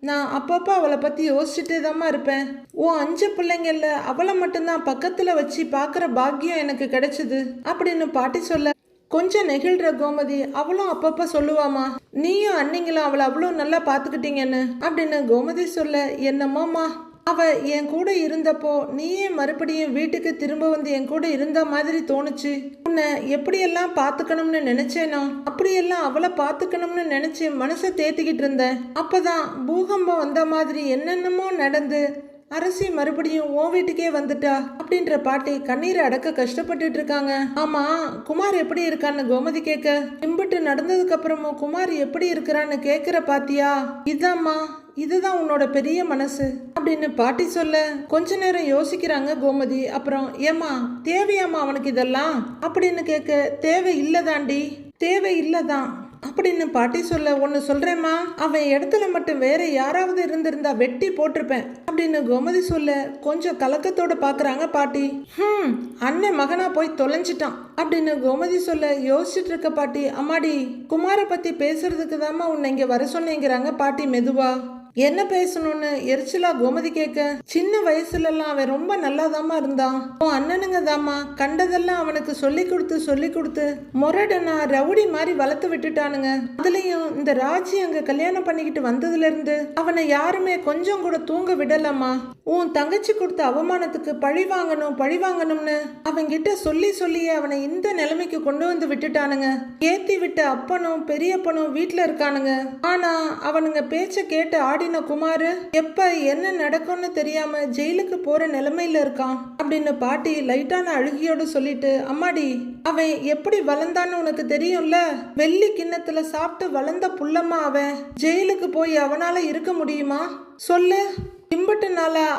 நான் அப்பப்போ அவளை பற்றி யோசிச்சுட்டே தாம்மா இருப்பேன். ஓ அஞ்சு பிள்ளைங்கள்ல அவளை மட்டும்தான் பக்கத்தில் வச்சு பார்க்குற பாக்கியம் எனக்கு கிடைச்சது அப்படின்னு பாட்டி சொல்ல. கொஞ்சம் நெகிழ்ற கோமதி அவளும் அப்பப்போ சொல்லுவாமா நீயும் அன்னிங்களும் அவளை அவ்வளோ நல்லா பார்த்துக்கிட்டீங்கன்னு அப்படின்னு கோமதி சொல்ல என்னம்மாமா அவ என் கூட இருந்தப்போ நீயே மறுபடியும் வீட்டுக்கு திரும்ப வந்து என் கூட இருந்த மாதிரி தோணுச்சு. உன்னை எப்படியெல்லாம் பார்த்துக்கணும்னு நினைச்சேனோ அப்படியெல்லாம் அவளை பார்த்துக்கணும்னு நினைச்சு மனசை தேத்திக்கிட்டு இருந்தேன். அப்போதான் பூகம்பம் வந்த மாதிரி என்னென்னமோ நடந்து அரசி மறுபடியும் உன் வீட்டுக்கே வந்துட்டா அப்படின்ற பாட்டி கண்ணீரை அடக்க கஷ்டப்பட்டுட்டு இருக்காங்க. ஆமா குமார் எப்படி இருக்கான்னு கோமதி கேட்க இம்பிட்டு நடந்ததுக்கு அப்புறமும் குமார் எப்படி இருக்கிறான்னு கேக்குற பாத்தியா? இதாம்மா இதுதான் உன்னோட பெரிய மனசு. அப்படின்னு பாட்டி சொல்ல கொஞ்ச நேரம் யோசிக்கிறாங்க கோமதி. அப்புறம் ஏமா தேவையாம்மா அவனுக்கு இதெல்லாம்? அப்படின்னு கேட்க தேவை இல்லதாண்டி. தேவை இல்லதான் அப்படின்னு பாட்டி சொல்ல ஒன்று சொல்றேம்மா. அவன் இடத்துல மட்டும் வேற யாராவது இருந்திருந்தா வெட்டி போட்டிருப்பேன். அப்படின்னு கோமதி சொல்ல கொஞ்சம் கலக்கத்தோட பார்க்குறாங்க பாட்டி. ஹம் அண்ணன் மகனா போய் தொலைஞ்சிட்டான். அப்படின்னு கோமதி சொல்ல யோசிச்சுட்டு இருக்க பாட்டி அம்மாடி குமாரை பத்தி பேசுறதுக்கு தாம்மா உன்னை இங்க வர சொன்னேங்கிறாங்க பாட்டி மெதுவா. என்ன பேசணும்னு எரிச்சலா கோமதி கேட்க சின்ன வயசுல எல்லாம் அவன் ரொம்ப நல்லாதாம்மா இருந்தான் உன் அண்ணனுங்க தாம்மா கண்டதெல்லாம் அவனுக்கு சொல்லி கொடுத்து சொல்லி கொடுத்து முரடனா ரவுடி மாதிரி வளர்த்து விட்டுட்டானுங்க. அதுலயும் இந்த ராஜி அங்க கல்யாணம் பண்ணிக்கிட்டு வந்ததுல இருந்து அவனை யாருமே கொஞ்சம் கூட தூங்க விடலம்மா. உன் தங்கச்சி கொடுத்த அவமானத்துக்கு பழி வாங்கணும் பழி வாங்கணும்னு அவன்கிட்ட சொல்லி சொல்லியே அவனை இந்த நிலைமைக்கு கொண்டு வந்து விட்டுட்டானுங்க. ஏத்தி விட்ட அப்பனும் பெரியப்பனும் வீட்டுல இருக்கானுங்க. ஆனா அவனுங்க பேச்ச கேட்டு ஆடின குமாரு எப்ப என்ன நடக்கும்னு தெரியாம ஜெயிலுக்கு போற நிலைமையில இருக்கான் அப்படின்னு பாட்டி லைட்டான அழுகியோடு சொல்லிட்டு அம்மாடி அவன் எப்படி வளர்ந்தான்னு உனக்கு தெரியும்ல? வெள்ளி கிண்ணத்துல சாப்பிட்டு வளர்ந்த புள்ளம்மா அவன். ஜெயிலுக்கு போய் அவனால இருக்க முடியுமா? சொல்லு. இம்பட்டு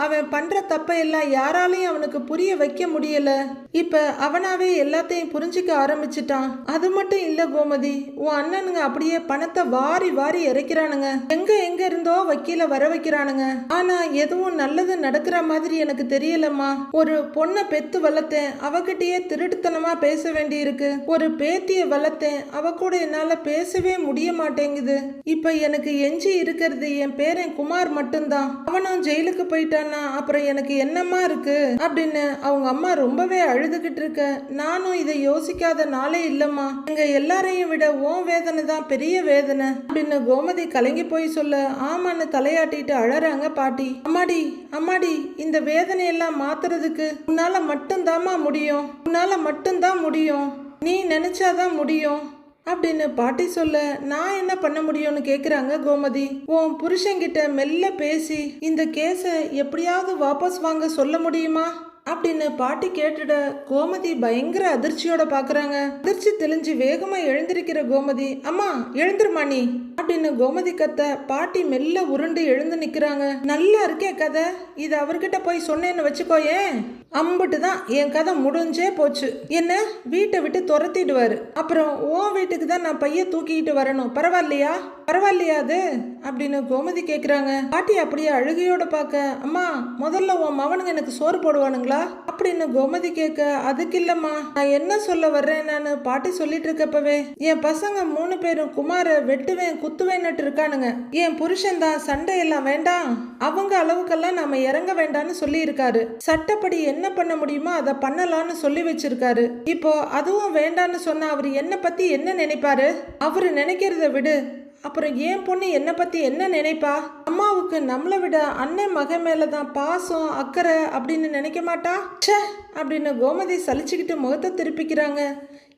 அவன் பண்ற தப்பை எல்லாம் யாராலையும் அவனுக்கு புரிய வைக்க முடியல. இப்ப அவனாவே எல்லாத்தையும் புரிஞ்சுக்க ஆரம்பிச்சிட்டான். அது மட்டும் இல்ல கோமதி உன் அண்ணனுங்க அப்படியே பணத்தை வாரி வாரி இறைக்கிறானுங்க. எங்க எங்க இருந்தோ வக்கீல வர வைக்கிறானுங்க. ஆனா எதுவும் நல்லது நடக்கிற மாதிரி எனக்கு தெரியலம்மா. ஒரு பொண்ணை பெத்து வளர்த்தேன். அவகிட்டயே திருட்டுத்தனமா பேச வேண்டி இருக்கு ஒரு பேத்திய வளர்த்தேன். அவ கூட என்னால பேசவே முடிய மாட்டேங்குது. இப்ப எனக்கு எஞ்சி இருக்கிறது என் பேரன் குமார் மட்டும்தான். அவனும் ஜெயிலுக்கு போயிட்டானா அப்புறம் எனக்கு என்னம்மா இருக்கு? அப்படின்னு அவங்க அம்மா ரொம்பவே அழுதுகிட்டு இருக்க. நானும் இதை யோசிக்காத நாளே இல்லம்மா. எங்க எல்லாரையும் விட ஓன் வேதனை தான் பெரிய வேதனை அப்படின்னு கோமதி கலங்கி போய் சொல்ல. ஆமான்னு தலையாட்டிட்டு அழறாங்க பாட்டி. அம்மாடி அம்மாடி இந்த வேதனையெல்லாம் மாத்துறதுக்கு உன்னால மட்டும்தாம்மா முடியும். உன்னால மட்டும்தான் முடியும். நீ நினைச்சாதான் முடியும். அப்படின்னு பாட்டி சொல்ல நான் என்ன பண்ண முடியும்னு கேட்குறாங்க கோமதி. உன் புருஷன்கிட்ட மெல்ல பேசி இந்த கேஸை எப்படியாவது வாபஸ் வாங்க சொல்ல முடியுமா? அப்படின்னு பாட்டி கேட்டுட கோமதி பயங்கர அதிர்ச்சியோட பாக்குறாங்க. அதிர்ச்சி தெளிஞ்சு வேகமா எழுந்திருக்கிற கோமதி அம்மா எழுந்துருமா நீ? அப்படின்னு கோமதி கத்த பாட்டி மெல்ல உருண்டு எழுந்து நிக்கிறாங்க. நல்லா இருக்கே கதை. இது அவர்கிட்ட போய் சொன்னேன்னு வச்சுக்கோயே அம்புட்டு தான் என் கதை முடிஞ்சே போச்சு. என்ன? வீட்டை விட்டு துரத்திடுவாரு. அப்புறம் ஓ வீட்டுக்கு தான் நான் பைய தூக்கிட்டு வரணும். பரவாயில்லையா? பரவாயில்லையா அது? அப்படின்னு கோமதி கேக்குறாங்க. பாட்டி அப்படியே அழுகையோட பார்க்க அம்மா முதல்ல உன் மவனுங்க எனக்கு சோறு போடுவானுங்களா? அப்படின்னு கோமதி கேட்க அதுக்கு இல்லம்மா நான் என்ன சொல்ல வர்றேன் நான்? பாட்டி சொல்லிட்டு இருக்கப்பவே என் பசங்க மூணு பேரும் குமார வெட்டுவேன் குத்துவேன்னுட்டு இருக்கானுங்க. என் புருஷன் தான் சண்டை எல்லாம் வேண்டாம். அவங்க அளவுக்கெல்லாம் நாம இறங்க வேண்டாம்னு சொல்லி இருக்காரு சட்டப்படி என்ன பண்ண முடியுமோ அதை பண்ணலாம்னு சொல்லி வச்சிருக்காரு. இப்போ அதுவும் வேண்டான்னு சொன்னா அவர் என்ன பத்தி என்ன நினைப்பாரு? அவரு நினைக்கிறத விடு. அப்புறம் ஏன் பொண்ணு என்னை பற்றி என்ன நினைப்பா? அம்மாவுக்கு நம்மளை விட அண்ணன் மகன் மேலே தான் பாசம் அக்கறை அப்படின்னு நினைக்க மாட்டா? ச்சே அப்படின்னு கோமதி சலிச்சுக்கிட்டு முகத்தை திருப்பிக்கிறாங்க.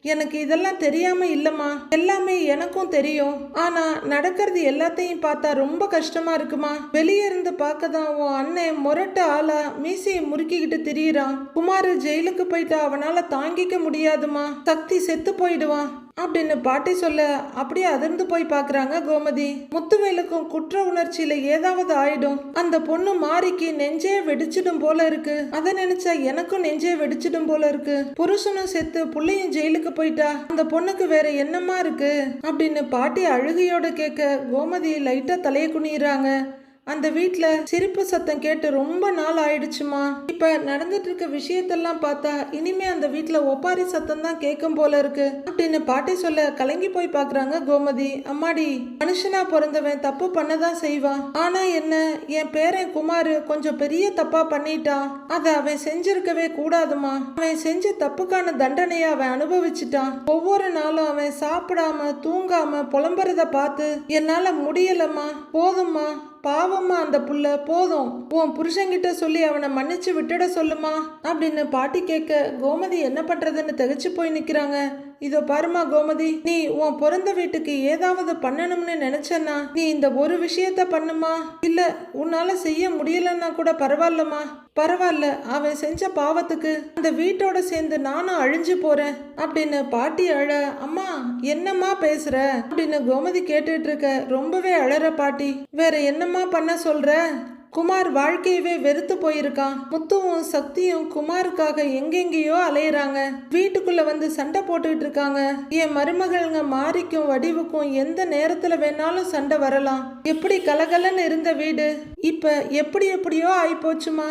எனக்கு இதெல்லாம் தெரியாம இல்லம்மா. எல்லாமே எனக்கும் தெரியும். ஆனா நடக்கிறது எல்லாத்தையும் பார்த்தா ரொம்ப கஷ்டமா இருக்குமா? வெளியே இருந்து பார்க்க தான் உன் அண்ணன் முரட்டு ஆளா மீசையை முறுக்கிக்கிட்டு திரியிறான். குமார் ஜெயிலுக்கு போயிட்டு அவனால தாங்கிக்க முடியாதுமா? சக்தி செத்து போயிடுவான். அப்படின்னு பாட்டி சொல்ல அப்படியே அதிர்ந்து போய் பார்க்குறாங்க கோமதி. முத்துவேலுக்கும் குற்ற உணர்ச்சியில ஏதாவது ஆயிடும். அந்த பொண்ணு மாறிக்கு நெஞ்சே வெடிச்சிடும் போல இருக்கு. அதை நினைச்சா எனக்கும் நெஞ்சே வெடிச்சிடும் போல இருக்கு. புருஷனும் செத்து புள்ளையும் ஜெயிலுக்கு போயிட்டா அந்த பொண்ணுக்கு வேற என்னமா இருக்கு? அப்படின்னு பாட்டி அழுகையோட கேட்க கோமதி லைட்டா தலையை குனியிறாங்க. அந்த வீட்டில் சிரிப்பு சத்தம் கேட்டு ரொம்ப நாள் ஆயிடுச்சுமா. இப்போ நடந்துட்டு இருக்க விஷயத்தெல்லாம் பார்த்தா இனிமே அந்த வீட்டில் ஒப்பாரி சத்தம் தான் கேட்கும் போல இருக்கு. அப்படின்னு பாட்டி சொல்ல கலங்கி போய் பாக்குறாங்க கோமதி. அம்மாடி மனுஷனா பிறந்தவன் தப்பு பண்ணதான் செய்வான் ஆனா என்ன என் பேரன் குமார் கொஞ்சம் பெரிய தப்பா பண்ணிட்டான் அதை அவன் செஞ்சிருக்கவே கூடாதுமா. அவன் செஞ்ச தப்புக்கான தண்டனையை அவன் அனுபவிச்சுட்டான். ஒவ்வொரு நாளும் அவன் சாப்பிடாம தூங்காம புலம்புறத பார்த்து என்னால முடியலம்மா. போதும்மா. பாவம்மா அந்த புள்ள போதும். உன் புருஷன்கிட்ட சொல்லி அவனை மன்னிச்சு விட்டுட சொல்லுமா? அப்படின்னு பாட்டி கேட்க கோமதி என்ன பண்றதுன்னு தகச்சு போய் நிக்கிறாங்க. இதோ பாருமா கோமதி நீ உன் பிறந்த வீட்டுக்கு ஏதாவது பண்ணணும்னு நினைச்சனா நீ இந்த ஒரு விஷயத்த பண்ணுமா? இல்ல உன்னால செய்ய முடியலன்னா கூட பரவாயில்லம்மா. பரவாயில்ல அவன் செஞ்ச பாவத்துக்கு அந்த வீட்டோட சேர்ந்து நானும் அழிஞ்சு போறேன் அப்படின்னு பாட்டி அழ அம்மா என்னம்மா பேசுற? அப்படின்னு கோமதி கேட்டுட்டு இருக்க ரொம்பவே அழற பாட்டி. வேற என்னம்மா பண்ண சொல்ற? குமார் வாழ்க்கையவே வெறுத்து போயிருக்கான். முத்துவும் சக்தியும் குமாருக்காக எங்கெங்கேயோ அலையிறாங்க. வீட்டுக்குள்ள வந்து சண்டை போட்டுக்கிட்டு இருக்காங்க. என் மருமகள்ங்க மாரிக்கும் வடிவுக்கும் எந்த நேரத்துல வேணாலும் சண்டை வரலாம். எப்படி கலகலன்னு இருந்த வீடு. இப்ப எப்படி எப்படியோ ஆயிப்போச்சுமா.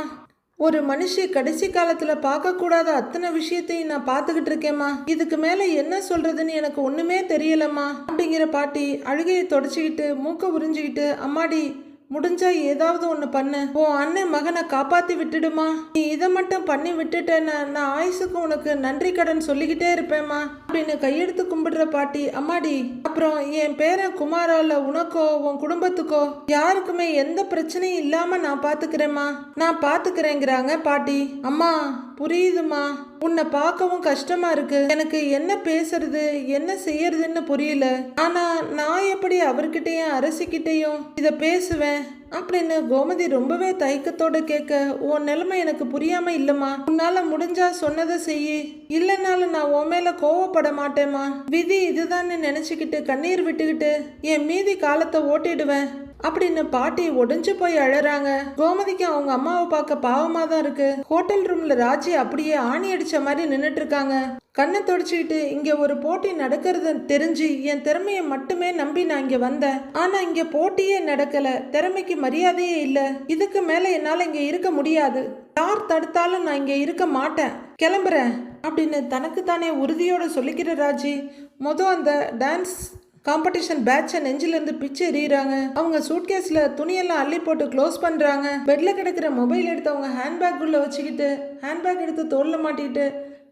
ஒரு மனுஷி கடைசி காலத்துல பார்க்கக்கூடாத அத்தனை விஷயத்தையும் நான் பார்த்துக்கிட்டு இருக்கேம்மா. இதுக்கு மேல என்ன சொல்றதுன்னு எனக்கு ஒண்ணுமே தெரியலம்மா. அப்படிங்கிற பாட்டி அழுகையை தொடச்சிக்கிட்டு மூக்க உறிஞ்சிக்கிட்டு அம்மாடி முடிஞ்சா ஏதாவது ஒன்று பண்ணு. உன் அண்ணன் மகனை காப்பாத்தி விட்டுடுமா? நீ இதை மட்டும் பண்ணி விட்டுட்டேன்னா நான் ஆயுசுக்கு உனக்கு நன்றி கடன் சொல்லிக்கிட்டே இருப்பேம்மா. அப்படின்னு கையெடுத்து கும்பிடுற பாட்டி அம்மாடி அப்புறம் என் பேரன் குமாரால உனக்கோ உன் குடும்பத்துக்கோ யாருக்குமே எந்த பிரச்சனையும் இல்லாம நான் பாத்துக்கிறேம்மா. நான் பாத்துக்கிறேங்கிறாங்க பாட்டி. அம்மா புரியுதுமா? உன்னை பார்க்கவும் கஷ்டமா இருக்கு. எனக்கு என்ன பேசுறது? என்ன செய்யறதுன்னு புரியல. ஆனா நான் எப்படி அவர்கிட்டயும் அரசிக்கிட்டேயும் இத பேசுவேன்? அப்படின்னு கோமதி ரொம்பவே தயக்கத்தோட கேட்க உன் நிலைமை எனக்கு புரியாம இல்லம்மா. உன்னால முடிஞ்சா சொன்னதை செய்யி. இல்லைனாலும் நான் உன் மேல கோவப்பட மாட்டேம்மா. விதி இதுதான்னு நினைச்சுக்கிட்டு கண்ணீர் விட்டுக்கிட்டு என் மீதி காலத்தை ஓட்டிடுவேன். அப்படின்னு பாட்டி ஒடிஞ்சு போய் அழறாங்க. கோமதிக்கு அவங்க அம்மாவை பார்க்க பாவமா தான் இருக்கு. ஹோட்டல் ரூம்ல ராஜி அப்படியே ஆணி அடிச்ச மாதிரி நின்னுட்டு இருக்காங்க கண்ணை தொடச்சிக்கிட்டு இங்க ஒரு போட்டி நடக்கிறது தெரிஞ்சு என் திறமையை மட்டுமே நம்பி நான் இங்க வந்தேன். ஆனா இங்க போட்டியே நடக்கல. திறமைக்கு மரியாதையே இல்ல. இதுக்கு மேல என்னால இங்க இருக்க முடியாது. யார் தடுத்தாலும் நான் இங்க இருக்க மாட்டேன். கிளம்புறேன். அப்படின்னு தனக்கு தானே உறுதியோட சொல்லிக்கிற ராஜி மொதல் அந்த டான்ஸ் காம்படிஷன் பேட்சை நெஞ்சிலிருந்து பிச்சு எறிகிறாங்க அவங்க சூட்கேஸில் துணியெல்லாம் அள்ளி போட்டு க்ளோஸ் பண்ணுறாங்க பெட்டில் கிடக்கிற மொபைல் எடுத்து அவங்க ஹேண்ட்பேக் உள்ள வச்சுக்கிட்டு ஹேண்ட்பேக் எடுத்து தோளில் மாட்டிக்கிட்டு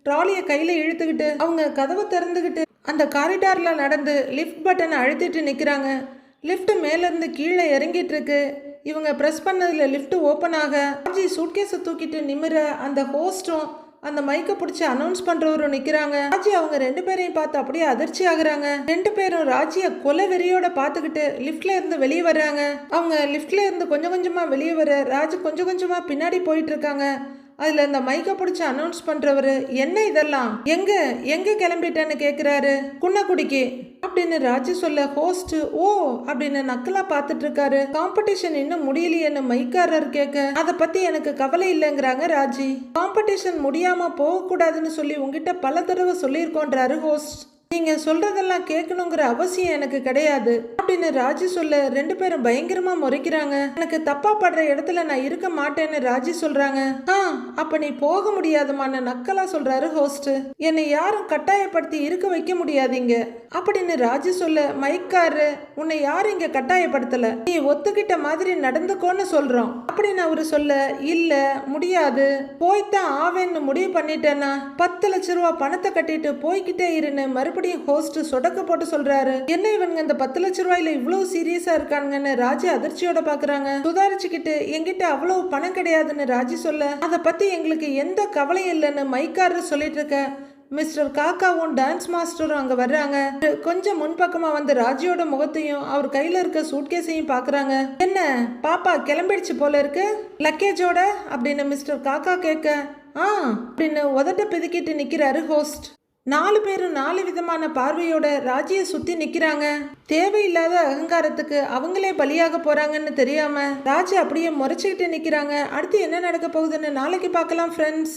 ட்ராலியை கையில் இழுத்துக்கிட்டு அவங்க கதவை திறந்துக்கிட்டு அந்த காரிடாரில் நடந்து லிஃப்ட் பட்டனை அழுத்திட்டு நிற்கிறாங்க லிஃப்ட் மேலேருந்து கீழே இறங்கிட்டு இருக்கு இவங்க ப்ரெஸ் பண்ணதில் லிஃப்ட் ஓப்பன் ஆக ஆர்ஜி சூட்கேஸை தூக்கிட்டு நிமிர அந்த ஹோஸ்டும் அந்த மைக்கை பிடிச்சி அனௌன்ஸ் பண்ணுறவரும் நிற்கிறாங்க ராஜி அவங்க ரெண்டு பேரையும் பார்த்து அப்படியே அதிர்ச்சி ஆகுறாங்க. ரெண்டு பேரும் ராஜியை கொலை வெறியோட பார்த்துக்கிட்டு லிஃப்ட்ல இருந்து வெளியே வர்றாங்க. அவங்க லிஃப்ட்ல இருந்து கொஞ்சம் கொஞ்சமாக வெளியே வர ராஜ் கொஞ்சம் கொஞ்சமாக பின்னாடி போயிட்டு இருக்காங்க. அதில் இந்த மைக்கை பிடிச்சி அனௌன்ஸ் பண்ணுறவர் என்ன இதெல்லாம்? எங்கே? எங்கே கிளம்பிட்டேன்னு கேட்குறாரு குன்னக்குடிக்கு? அப்படின்னு ராஜி சொல்ல ஹோஸ்ட் ஓ அப்படின்னு நக்கலா பார்த்துட்டு இருக்காரு காம்படிஷன் இன்னும் முடியலையேன்னு மைக்காரர் கேட்க அதை பத்தி எனக்கு கவலை இல்லைங்கிறாங்க ராஜி. காம்படிஷன் முடியாம போகக்கூடாதுன்னு சொல்லி உங்ககிட்ட பல தடவை சொல்லியிருக்கோன்றாரு ஹோஸ்ட் நீங்கள் சொல்கிறதெல்லாம் கேட்கணுங்கிற அவசியம் எனக்கு கிடையாது. அப்படின்னு ராஜி சொல்ல ரெண்டு பேரும் பயங்கரமாக முறைக்கிறாங்க. எனக்கு தப்பாக படுற இடத்துல நான் இருக்க மாட்டேன்னு ராஜி சொல்கிறாங்க ஆ அப்போ நீ போக முடியாதுமான நக்கலாக சொல்கிறாரு ஹோஸ்ட் என்னை யாரும் கட்டாயப்படுத்தி இருக்க வைக்க முடியாதீங்க. அப்படின்னு ராஜி சொல்ல மைக்காரு உன்னை யாரும் இங்கே கட்டாயப்படுத்தலை. நீ ஒத்துக்கிட்ட மாதிரி நடந்துக்கோன்னு சொல்கிறோம் அப்படின்னு அவரு சொல்ல இல்லை முடியாது. போய்த்தான் ஆவேன்னு முடிவு பண்ணிட்டேன்னா பத்து லட்ச ரூபா பணத்தை கட்டிட்டு போய்கிட்டே இருன்னு மறுபடியும் ஹோஸ்ட் சொடக்க போட்டு சொல்றாரு. என்ன இவனுங்க இந்த பத்து லட்ச ரூபாயில இவ்வளவு சீரியஸா இருக்கானுங்கன்னு ராஜி அதிர்ச்சியோட பாக்குறாங்க. சுதாரிச்சுக்கிட்டு என்கிட்ட அவ்வளவு பணம் கிடையாதுன்னு ராஜி சொல்ல அதை பத்தி எங்களுக்கு எந்த கவலையும் இல்லைன்னு மைக்காரர் சொல்லிட்டு இருக்க. மிஸ்டர் காக்காவும் டான்ஸ் மாஸ்டரும் அங்க வர்றாங்க. கொஞ்சம் முன்பக்கமா வந்து ராஜியோட முகத்தையும் அவர் கையில இருக்க சூட்கேஸையும் பாக்குறாங்க. என்ன பாப்பா கிளம்பிடுச்சு போல இருக்கு? லக்கேஜோட அப்படின்னு மிஸ்டர் காக்கா கேட்க ஆ அப்படின்னு உதட்ட பிதுக்கிட்டு நிக்கிறாரு ஹோஸ்ட் நாலு பேரும் நாலு விதமான பார்வையோட ராஜியை சுத்தி நிக்கிறாங்க. தேவையில்லாத அகங்காரத்துக்கு அவங்களே பலியாக போறாங்கன்னு தெரியாம ராஜி அப்படியே முறைச்சுக்கிட்டு நிக்கிறாங்க. அடுத்து என்ன நடக்க போகுதுன்னு நாளைக்கு பார்க்கலாம் ஃப்ரெண்ட்ஸ்